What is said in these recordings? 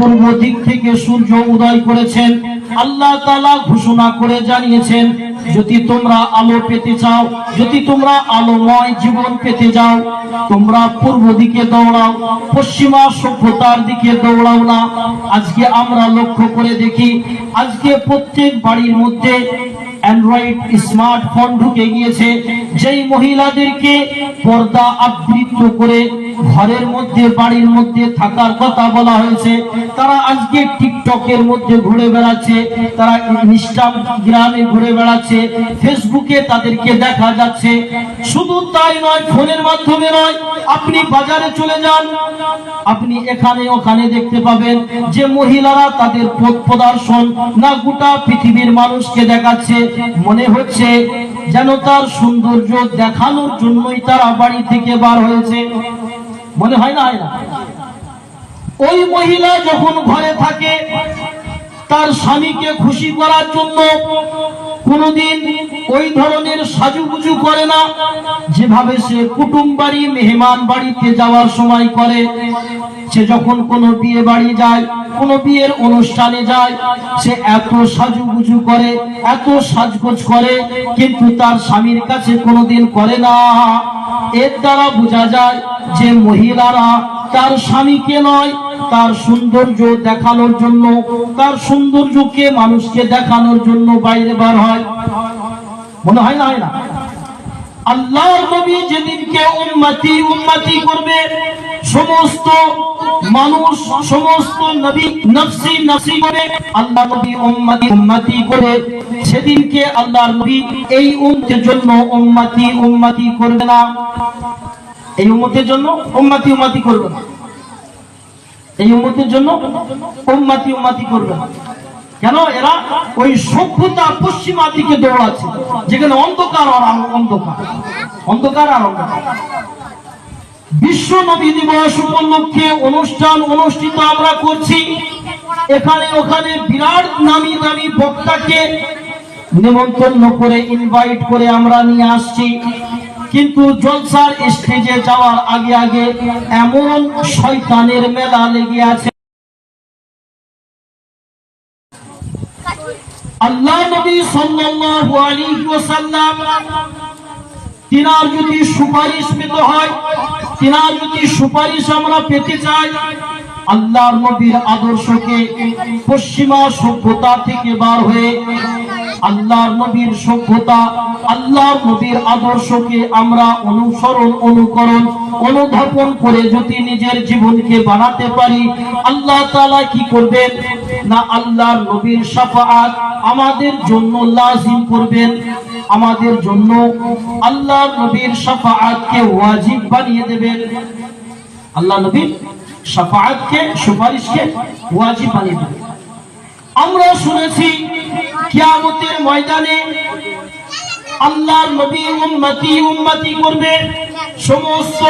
পূর্ব দিক থেকে সূর্য উদয় করেছেন। আল্লাহ তালা ঘোষণা করে জানিয়েছেন, যদি তোমরা আলো পেতে চাও, যদি তোমরা আলোময় জীবন পেতে যাও, তোমরা পূর্ব দিকে দৌড়াও, পশ্চিমা সভ্যতার দিকে দৌড়াও না। আজকে আমরা লক্ষ্য করে দেখি, আজকে প্রত্যেক বাড়ির মধ্যে অ্যান্ড্রয়েড স্মার্টফোন ঢুকে গিয়েছে। যেই মহিলাদেরকে পর্দা আবৃত করে ঘরের মধ্যে, বাড়ির মধ্যে থাকার কথা বলা হয়েছে। তারা আজকে টিকটকের মধ্যে ঘুরে বেড়াচ্ছে, তারা ইনস্টাগ্রামে ঘুরে বেড়াচ্ছে, ফেসবুকে তাদেরকে দেখা যাচ্ছে। শুধু তাই নয়, ফোনের মাধ্যমে নয়, আপনি বাজারে চলে যান, আপনি এখানে ওখানে দেখতে পাবেন যে মহিলারা তাদের পথ প্রদর্শন না গোটা পৃথিবীর মানুষকে দেখাচ্ছে। মনে হচ্ছে যেন তার সৌন্দর্য দেখানোর জন্যই তারা বাড়ি থেকে বার হয়েছে। মনে হয় না? হয় না ওই মহিলা যখন ঘরে থাকে, তার স্বামীকে খুশি করার জন্য কোনোদিন ওই ধরনের সাজুগুজু করে না, যেভাবে সে কুটুম বাড়ি, মেহমান বাড়িতে যাওয়ার সময় করে। সে যখন কোনো বিয়ে বাড়ি যায়, কোনো বিয়ের অনুষ্ঠানে যায়, সে এত সাজুগুজু করে, এত সাজগোজ করে, কিন্তু তার স্বামীর কাছে কোনোদিন করে না। এর দ্বারা বোঝা যায় যে মহিলারা তার স্বামীকে নয়, তার সৌন্দর্য দেখানোর জন্য, তার সৌন্দর্যকে মানুষকে দেখানোর জন্য বাইরে বার হয়। মনে হয় না হয় না? আল্লাহর নবী যেদিনকে উন্মতি উন্মতি করবে, সমস্ত মানুষ সমস্ত নবী নফসি নফসি করে আল্লাহ নবী উম্মতি উম্মতি করে। সেদিনকে আল্লাহর নবী এই উম্মতের জন্য উম্মতি উম্মতি করবে না। এই উম্মতের জন্য উম্মতি উম্মতি করবে না। এই উম্মতের জন্য উম্মতি উম্মতি করবে না। কেন? এরা ওই সভ্যতা পশ্চিমা দিকে দৌড়াচ্ছে। যেখানে অন্ধকার আর অন্ধকার। অন্ধকার আর অন্ধকার। বিশ্ব নবী দিবস উপলক্ষে অনুষ্ঠান অনুষ্ঠিত আমরা করছি। এখানে ওখানে বিরাট নামি দামি বক্তাকে নিমন্ত্রণ করে ইনভাইট করে আমরা নিয়ে আসছি। কিন্তু জলসার স্টেজে যাওয়ার আগে আগে এমন শয়তানের মেলা লেগে আছে। আল্লাহ নবী সাল্লাল্লাহু আলাইহি ওয়াসাল্লাম তিনার যদি সুপারিশ পেতে হয়, তিনার যদি সুপারিশ আমরা পেতে চাই, আল্লাহর নবীর আদর্শকে পশ্চিমা সভ্যতা থেকে বার হয়ে আল্লাহর নবীর সভ্যতা, আল্লাহর নবীর আদর্শকে আমরা অনুসরণ, অনুকরণ, অনুধাবন করে যদি নিজের জীবনকে বানাতে পারি, আল্লাহ তাআলা কি করবেন? না আল্লাহর নবীর শাফাআত আমাদের জন্য লাজিম করবেন। আমাদের জন্য আল্লাহ নবীর শাফাআতকে ওয়াজিব বানিয়ে দেবেন। আল্লাহ নবীর শাফাআতকে, সুপারিশকে ওয়াজিব বানিয়ে দেবেন। আমরা শুনেছি কিয়ামতের ময়দানে আল্লাহর নবী উম্মতি উম্মতি করবে। সমস্ত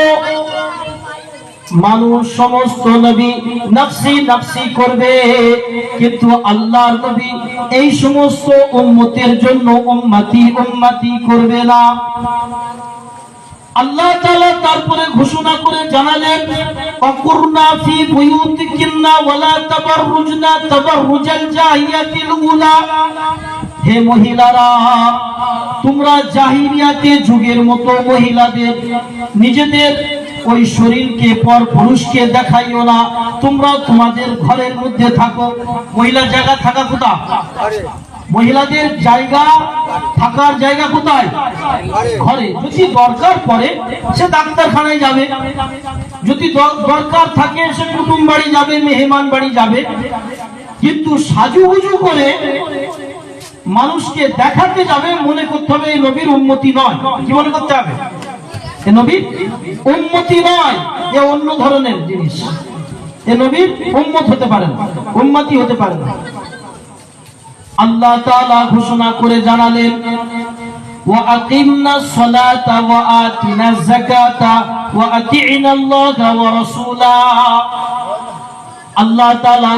মানুষ সমস্ত নবী নফসি নফসি করবে। কিন্তু আল্লাহর নবী এই সমস্ত উম্মতের জন্য উম্মতি উম্মতি করবে না। আল্লাহ তাআলা তারপরে ঘোষণা করে জানালেন, অকুরনা ফি বুয়ুতিকিন্না ওয়ালা তাবাররুজনা তাবাররুজাল জাহিয়াতিল উলা। হে মহিলারা, তোমরা জাহিরিয়াতে যুগের মতো মহিলাদের নিজেদের ওই শরীরকে, পর পুরুষকে দেখাইও না। তোমরা তোমাদের ঘরের মধ্যে থাকো। মহিলার জায়গা থাকা কোথা মহিলাদের জায়গা থাকার জায়গা কোথায়? ঘরে। যদি দরকার পড়ে, সে ডাক্তারখানায় যাবে। যদি দরকার থাকে, সে কুটুম বাড়ি যাবে, মেহমান বাড়ি যাবে। কিন্তু সাজুগুজু করে মানুষকে দেখাতে যাবে, মনে করতে হবে এই নবীর উন্নতি নয়। কি মনে করতে হবে? অন্য ধরনের জিনিস। এ নবীর উম্মত হতে পারে উম্মতি হতে পারে আল্লাহ তালা ঘোষণা করে জানালেন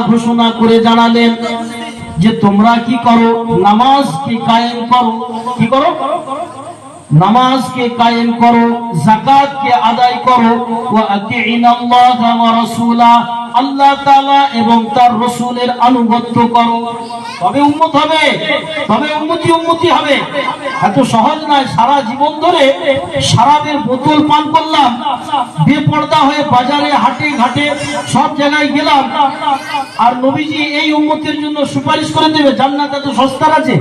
ঘোষণা করে জানালেন যে তোমরা কি করো? নামাজ কি কায়েম করো? কি করো? নামাজকে কায়েম করো জাকাতকে আদায় করো আল্লাহ তাআলা এবং তার রাসূলের আনুগত্য করো। তবে উম্মত হবে, তবে উম্মতি উম্মতি হবে। এত সহজ নয়, সারা জীবন ধরে সারাদের বোতল পান করলাম, বেপর্দা হয়ে বাজারে হাটে ঘাটে সব জায়গায় গেলাম, আর নবীজি এই উম্মতের জন্য সুপারিশ করে দেবে, জান্নাত এত সস্তার আছে।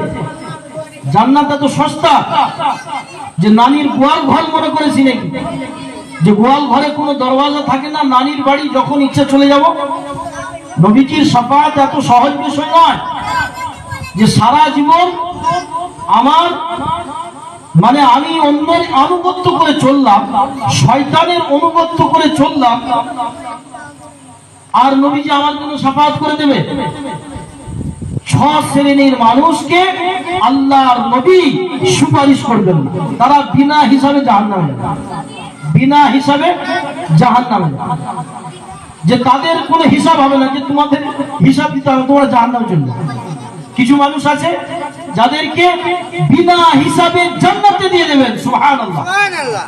জান্নাত এত সস্তা যে নানির গোয়াল ঘর মনে করেছি নাকি যে গোয়াল ঘরে কোনো দরওয়াজা থাকে না, নানির বাড়ি যখন ইচ্ছা চলে যাব, নবীজির সাফাত এত সহজ বিষয় নয় যে সারা জীবন আমার মানে আমি অন্যের আনুগত্য করে চললাম, শয়তানের অনুগত্য করে চললাম, আর নবীজি আমার জন্য সাফাত করে দেবে? শ্রেণির মানুষকে আল্লাহর নবী সুপারিশ করবেন তারা বিনা হিসাবে জাহান নামে বিনা হিসাবে জাহান নামে যে তাদের কোনো হিসাব হবে না যে তোমাদের হিসাব দিতে হবে, তোমরা জাহান নামের জন্য কিছু মানুষ আছে যাদেরকে বিনা হিসাবে জান্নাতে দিয়ে দেবেন, সুবহানাল্লাহ। সুবহানাল্লাহ।